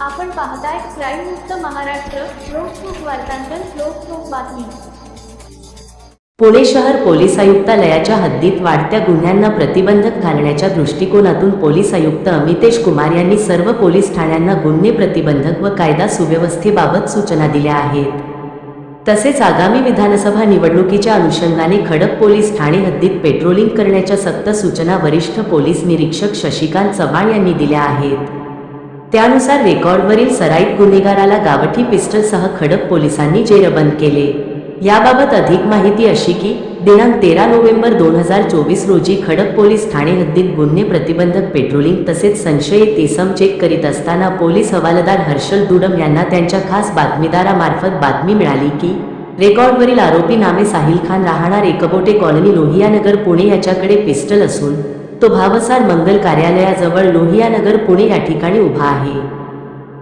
आपण पाहताय क्राईम मुक्त महाराष्ट्र लोकसुख वार्तांकन लोकसुख बातमी. पुणे शहर पोलीस आयुक्तालयाच्या हद्दीत वाढत्या गुन्ह्यांना प्रतिबंधक घालण्याच्या दृष्टिकोनातून पोलीस आयुक्त अमितेश कुमार यांनी सर्व पोलीस ठाण्यांना गुन्हे प्रतिबंधक व कायदा सुव्यवस्थेबाबत सूचना दिल्या आहेत. तसेच आगामी विधानसभा निवडणुकीच्या अनुषंगाने खडक पोलीस ठाणे हद्दीत पेट्रोलिंग करण्याच्या सक्त सूचना वरिष्ठ पोलीस निरीक्षक शशिकांत चव्हाण यांनी दिल्या आहेत. त्यानुसार रेकॉर्डवरील सराईत गुन्हेगाराला गावठी पिस्टलसह खडक पोलिसांनी जेरबंद केले. याबाबत अधिक माहिती अशी की दिनांक तेरा नोव्हेंबर दोन हजार चोवीस रोजी खडक पोलीस ठाणे हद्दीत गुन्हे प्रतिबंधक पेट्रोलिंग तसेच संशयित इसम चेक करीत असताना पोलीस हवालदार हर्षल दुडम यांना त्यांच्या खास बातमीदारामार्फत बातमी मिळाली की रेकॉर्डवरील आरोपी नामे साहिल खान राहणार एकबोटे कॉलनी लोहियानगर पुणे याच्याकडे पिस्टल असून तो भावसार मंगल कार्यालयाजवळ लोहियानगर पुणे या ठिकाणी उभा आहे.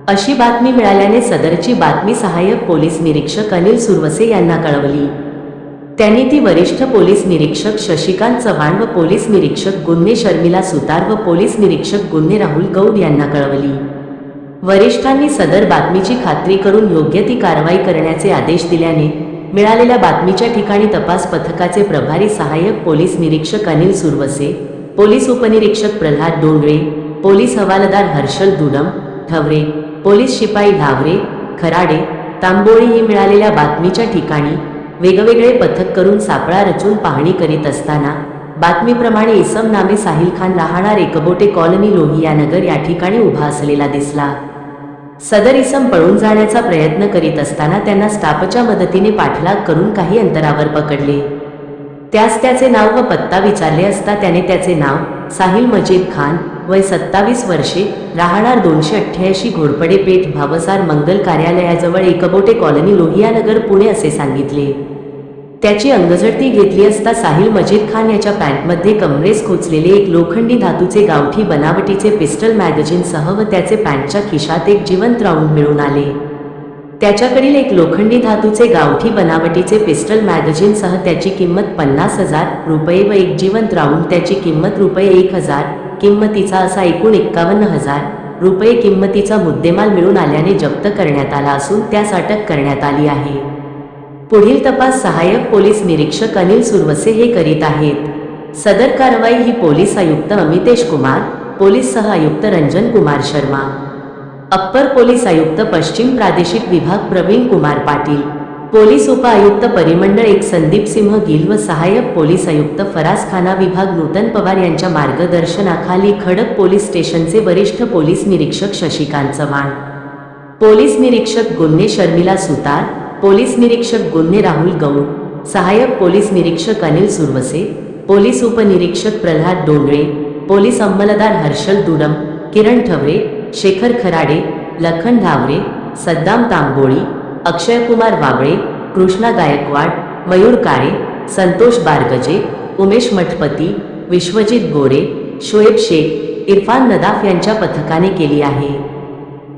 अशी बातमी मिळाल्याने सदरची बातमी सहाय्यक पोलीस निरीक्षक अनिल सुरवसे यांना कळवली. त्यांनी ती वरिष्ठ पोलीस निरीक्षक शशिकांत चव्हाण व पोलीस निरीक्षक गुन्हे शर्मिला सुतार व पोलीस निरीक्षक गुन्हे राहुल गौड यांना कळवली. वरिष्ठांनी सदर बातमीची खात्री करून योग्य ती कारवाई करण्याचे आदेश दिल्याने मिळालेल्या बातमीच्या ठिकाणी तपास पथकाचे प्रभारी सहाय्यक पोलीस निरीक्षक अनिल सुरवसे पोलीस उपनिरीक्षक प्रल्हाद डोंगरे पोलीस हवालदार हर्षल दुडम ठवरे पोलीस शिपाई धावरे खराडे तांबोळी ही मिळालेल्या बातमीच्या ठिकाणी वेगवेगळे पथक करून सापळा रचून पाहणी करीत असताना बातमीप्रमाणे इसम नामे साहिल खान राहणार एकबोटे कॉलनी लोहियानगर या ठिकाणी उभा असलेला दिसला. सदर इसम पळून जाण्याचा प्रयत्न करीत असताना त्यांना स्टाफच्या मदतीने पाठलाग करून काही अंतरावर पकडले. त्यास त्याचे नाव व पत्ता विचारले असता त्याने त्याचे नाव साहिल मजीद खान वय सत्तावीस वर्षे राहणार दोनशे अठ्ठ्याऐंशी घोडपडे पेठ भावसार मंगल कार्यालयाजवळ एकबोटे कॉलनी लोहियानगर पुणे असे सांगितले. त्याची अंगझडती घेतली असता साहिल मजीद खान याच्या पॅन्टमध्ये कमरेस खोचलेले एक लोखंडी धातूचे गावठी बनावटीचे पिस्टल मॅगझिनसह व त्याचे पॅन्टच्या खिशात एक जिवंत राऊंड मिळून आले. त्याच्याकडील एक लोखंडी धातूचे गावठी बनावटीचे पिस्टल मॅगझिनसह त्याची किंमत पन्नास हजार रुपये व एक जिवंत राऊंड त्याची किंमत रुपये एक हजार किंमतीचा असा एकूण एक्कावन्न हजार रुपये किंमतीचा मुद्देमाल मिळून आल्याने जप्त करण्यात आला असून त्यास अटक करण्यात आली आहे. पुढील तपास सहाय्यक पोलीस निरीक्षक अनिल सुरवसे हे करीत आहेत. सदर कारवाई ही पोलीस आयुक्त अमितेश कुमार पोलीस सह आयुक्त रंजन कुमार शर्मा. अप्पर पोलीस आयुक्त पश्चिम प्रादेशिक विभाग प्रवीण कुमार पाटील पोलीस उपआयुक्त परिमंडळ एक संदीप सिंह गिल व सहाय्यक पोलीस आयुक्त फराज खाना विभाग नूतन पवार यांच्या मार्गदर्शनाखाली खडक पोलीस स्टेशनचे वरिष्ठ पोलीस निरीक्षक शशिकांत चव्हाण पोलीस निरीक्षक गुन्हे शर्मिला सुतार पोलीस निरीक्षक गुन्हे राहुल गौड सहाय्यक पोलीस निरीक्षक अनिल सुरवसे पोलीस उपनिरीक्षक प्रल्हाद डोंगळे पोलीस अंमलदार हर्षल दुडम किरण ठवरे शेखर खराडे लखन धावरे सद्दाम तांबोळी अक्षयकुमार वाबळे कृष्णा गायकवाड मयूर काळे संतोष बारगजे उमेश मठपती विश्वजित गोरे शोएब शेख इरफान नदाफ यांच्या पथकाने केली आहे.